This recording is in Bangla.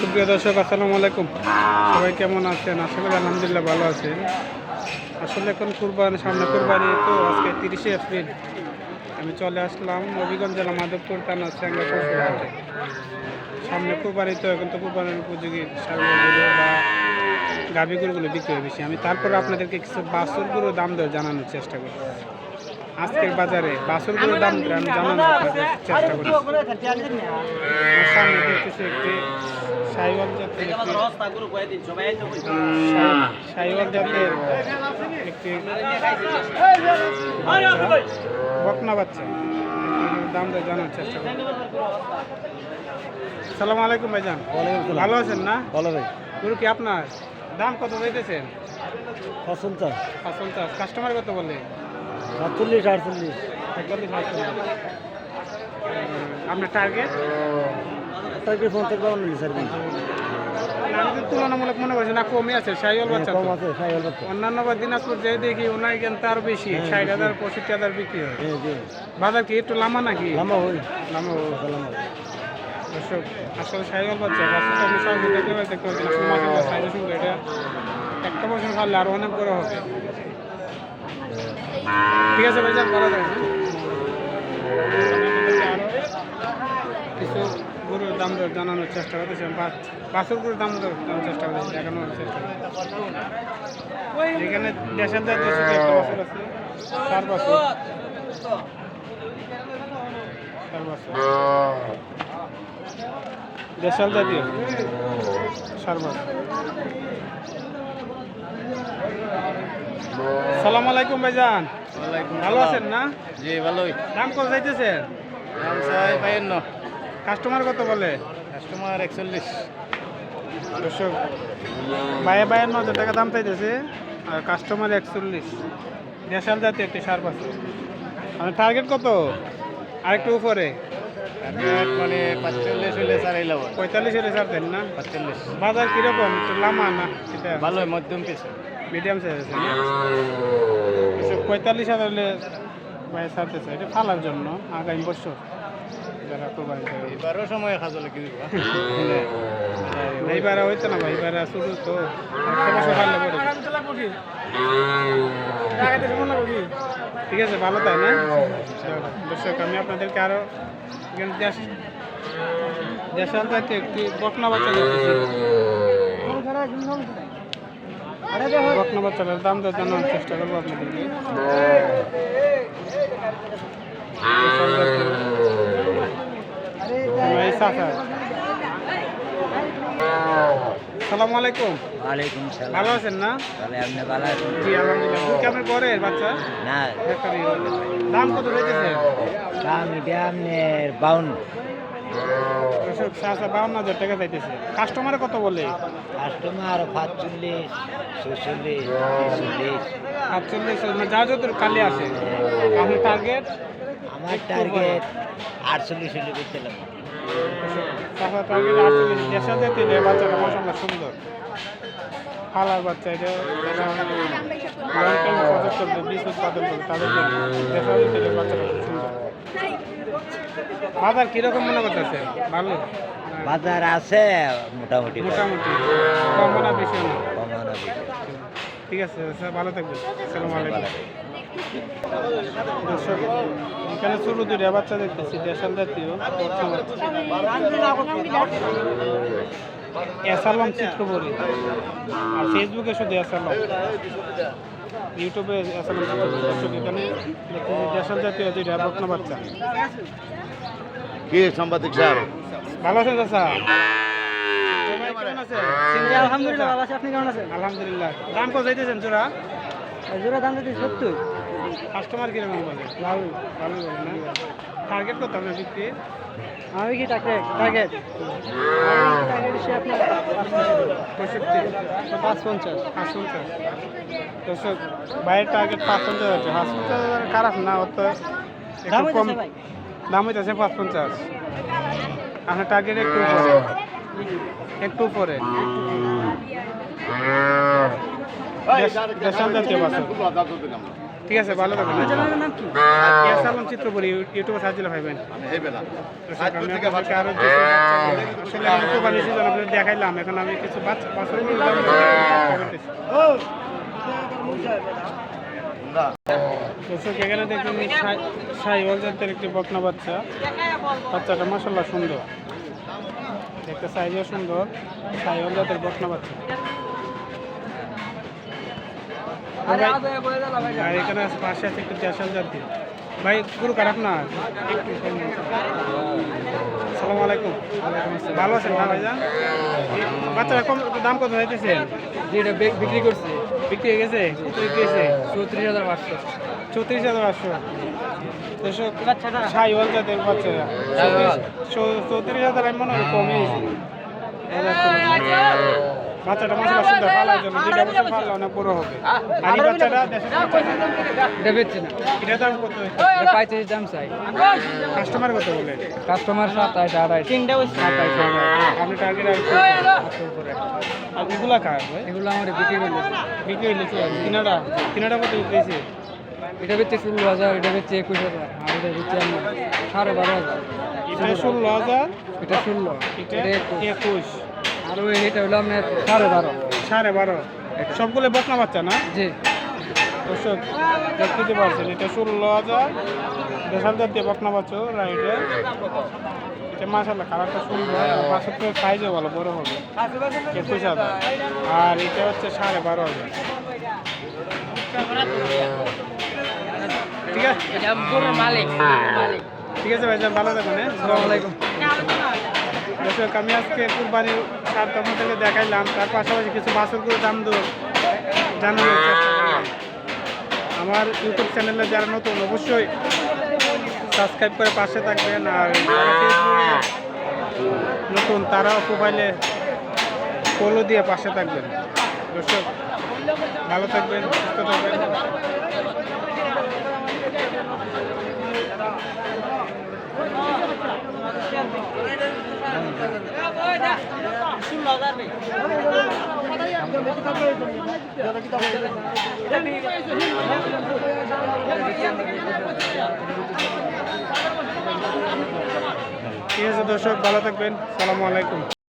সুপ্রিয় দর্শক, আসসালামু আলাইকুম। সবাই কেমন আছেন? আশা করি আলহামদুলিল্লাহ ভালো আছেন। আসলে এখন কুরবানি, সামনে কুরবানি, তো আজকে তিরিশে এপ্রিল। আমি চলে আসলাম নবীগঞ্জ জেলা মাধবপুর থানা স্যাংলা পশুর হাটে সামনে কুরবানি, তো এখন তো কুরবানির উপযোগী সারগুলো বা গাভীগুলোগুলো বিক্রি হয় বেশি আমি তারপর আপনাদেরকে কিছু বাছুরগুলোর দাম দর জানানোর চেষ্টা করি আজকের বাজারে বাছুরগুলোর দাম আমি জানানোর আপনাদের চেষ্টা করি সামনে দেখতেছি একটি সাইওয়াল জাতের একটি সাইওয়াল জাতের একটি বকনা বাচ্চা। এটার দাম দর জানার চেষ্টা করি সালাম আলাইকুম ভাইজান। ভালো আছেন না? ভালো ভাই। গুরু কি আপনার? দাম কত চাইতেছেন? পছন্দ পঞ্চাশ কাস্টমার কত বলে? সাতচল্লিশ আটচল্লিশ। একচল্লিশ আটচল্লিশ। আপনার টার্গেট ফোন থেকে পাবেন স্যার আমি তুলনামূলক মনে করছি না কমই আছে সাইওয়াল বাচ্চা কম আছে সাইকেল করতে অন্যান্য বা দিনাজপুর যে দেখি ওনার জ্ঞান তার বেশি হ্যাঁ, ষাট হাজার পঁয়ষট্টি হাজার বিক্রি হয়। জি। বাজার কি একটু লামা নাকি? লাম্বা হই লামা ও। লাম্বা দর্শক আসলে সাইকেল বাচ্চা বাচ্চাটা আমি সঙ্গে দেখতে পাই পাচ্ছি এটা একটা বছর খালে আরও অনেক বড় হবে। ঠিক আছে ভাই যান ভালো থাকবেন কিছু গরুর দাম দর জানানোর চেষ্টা করতেছি বাছুর গরুর দাম দর জানানোর চেষ্টা করতেছি, দেখানোর চেষ্টা এখানে দেশের জাতীয় একটা বাছুর আছে, চার বছর। দেশাল জাতীয়, চার সালাম আলাইকুম ভাইজান। ভালো আছেন না? জি ভালোই। দাম কত চাইতেছেন? দাম চাই বায়ান্ন কাস্টমার কত বলে? কাস্টমার একচল্লিশ। দর্শক বাইরে বাইরে ন হাজার টাকা দাম চাইতেছে আর কাস্টমার একচল্লিশ। দেশাল জাতীয় একটি সার পাচ্ছে মানে টার্গেট কত? আরেকটু উপরে। মানে পাঁচচল্লিশ চার এলাম পঁয়তাল্লিশ হলে সার দেন না? পাঁচচল্লিশ। বাজার কীরকম? লামা না? সেটা। ভালোই মধ্যম পিছু মিডিয়াম সাইজ আছে? পঁয়তাল্লিশ হাজার হলে ছাড়তেছে। এটা ফালার জন্য আগামী বছর। যারা কোরবানি দেবে। এবারও সময় খাজলে এইবারে হইতো না ভাই এবারে শুরু তো। একটা বছর ফাললে পরে। ঠিক আছে ভালো তাই না? দর্শক আমি আপনাদেরকে আরও দেশাল জাতীয় একটি বকনা বাচ্চা বকনা বাচ্চাটার দাম দর জানার চেষ্টা করব আপনাদেরকে। সালামু আলাইকুম। ওয়ালাইকুম সালাম। ভালো আছেন না? তাহলে আপনি ভালো আছেন? জি আলহামদুলিল্লাহ। দুধ কেমন করে বাচ্চা? না। দাম কত চাইতেছে দাম এটা আপনার বাউন্ন। চাচা বাউন্ন হাজার টাকা চাইতেছে। কাস্টমারে কত বলে? কাস্টমার পাঁচচল্লিশ ছচল্লিশ ছেচল্লিশ আটচল্লিশ মানে যা যত কালি আসে আপনার টার্গেট আমার টার্গেট আটচল্লিশ হলে টার্গেট আটচল্লিশ দিয়ে বাচ্চাটা মশলা সুন্দর। ফালার বাচ্চা এটা লং টাইম প্রজেক্ট করবে বীজ উৎপাদন করবে তাদের জন্য দেড়শো দিয়ে বাচ্চাটা সুন্দর। বাজার কীরকম মনে করতেছে? ভালো? বাজার আছে মোটামুটি মোটামুটি। কম না বেশি না? কমানো বেশি। ঠিক আছে স্যার ভালো থাকবেন। আসসালামু আলাইকুম। দর্শক এখানে ছোট দুইটা বাচ্চা দেখতেছি দেশাল জাতীয়। এসালাম চিত্রপুরী। আর ফেসবুকে শুধু এসালাম। ইউটিউবে এখানে দেশাল জাতীয় দুইটা বকনা বাচ্চা। কি সাংবাদিক স্যার? ভালো আছেন চাচা? কেমন আছেন? আলহামদুলিল্লাহ ভালো আপনি কেমন আছেন? আলহামদুলিল্লাহ। দাম কত যাইতেছেন জোড়া? জোড়া দাম যাইতেছে সত্তর। কাস্টমার কীরকম বলে ভালো ভালো বলে না টার্গেট কত আপনার বিক্রি আমি কি টার্গেট টার্গেট পঁয়ষট্টি পাঁচ পঞ্চাশ পাঁচ পঞ্চাশ দর্শক বাইরের টার্গেট পাঁচ পঞ্চাশ আছে পাঁচ পঞ্চাশ খারাপ না অত দাম একটু কম দাম হইতেছে পাঁচ পঞ্চাশ আপনার টার্গেট একটু উপরে একটু উপরে দেশ- দেশাল জাতীয় বাচ্চা ঠিক আছে ভালো থাকবেন। চ্যানেলের নাম কি? ইয়াস আলম চিত্রপুরি ইউটিউবে সার্চ দিলে আসলে আমি আপনাদের দেখাইলাম এখন আমি কিছু বাচ্চা দর্শক এখানে দেখুন সাইওয়াল জাতের একটি বকনা বাচ্চা। বাচ্চাটা মাসাল্লাহ সুন্দর। দেখতে সাইজও সুন্দর। সাইওয়াল জাতের বকনা বাচ্চা। আর এখানে আছে পাশে আছে একটু দেশাল জাতি। ভাই গুরু খারাপ না? সালাম আলাইকুম। ভালো আছেন না ভাইজান বাচ্চারা কম দাম কত হইতেছে? যেটা বিক্রি করছি। বিক্রি হয়ে গেছে? কত বিক্রি হয়েছে। চৌত্রিশ হাজার পাঁচশো। চৌত্রিশ হাজার পাঁচশো। সাইওয়াল জাতের বাচ্চারা। চৌত্রিশ হাজার আমি মনে হয় কমে বাচ্চাটা মশলা সুন্দর পালার জন্য দুইটা বছর পারলে অনেক বড় হবে? আর এই বাচ্চাটা বাচ্চা এটা বেচছে না এটা দাম কত এটা পঁয়ত্রিশ দাম চাই। কাস্টমার কত বলে? কাস্টমার সাতাইশ আড়াইশ। সাতাইশ আপনি টার্গেট আর একটু উপরে। আর এগুলা কার এগুলো আমার বিক্রি করলে বিক্রি হইলে কি আছে তিনাটা তিনাটা কত বিক্রি এটা বেচছে ষোলো হাজার এটা বেচছে একুশ হাজার। আর এটা বেচছে আমার সাড়ে বারো হাজার। এটা ষোলো হাজার? এটা ষোলো। এটা একুশ। আর ওই এটা হলো আপনার সাড়ে বারো। সাড়ে বারো। সবগুলো বকনা বাচ্চা না? জি। দর্শক দেখতে পারছেন এটা ষোলো হাজার দেশাল জাতীয় বকনা বাচ্চা রাইডের এটা মাসাল্লাহ কালারটা সুন্দর। বাসের তো সাইজও ভালো বড় হবে। একুশ হাজার আর এটা হচ্ছে সাড়ে বারো হাজার। ঠিক আছে? মালিক। ঠিক আছে ভাইজান ভালো থাকুন হ্যাঁ। আসসালামু আলাইকুম। দর্শক, আমি আজকে কুরবানির সার থেকে দেখাইলাম। তার পাশাপাশি কিছু বাছরগুলোর দাম দর জানানোর চেষ্টা করলাম। আমার ইউটিউব চ্যানেলে যারা নতুন, অবশ্যই সাবস্ক্রাইব করে পাশে থাকবেন আর নতুন তারাও প্রোফাইলে ফলো দিয়ে পাশে থাকবেন। দর্শক, ভালো থাকবেন, সুস্থ থাকবেন। ঠিক আছে দর্শক ভালো থাকবেন। সালামু আলাইকুম।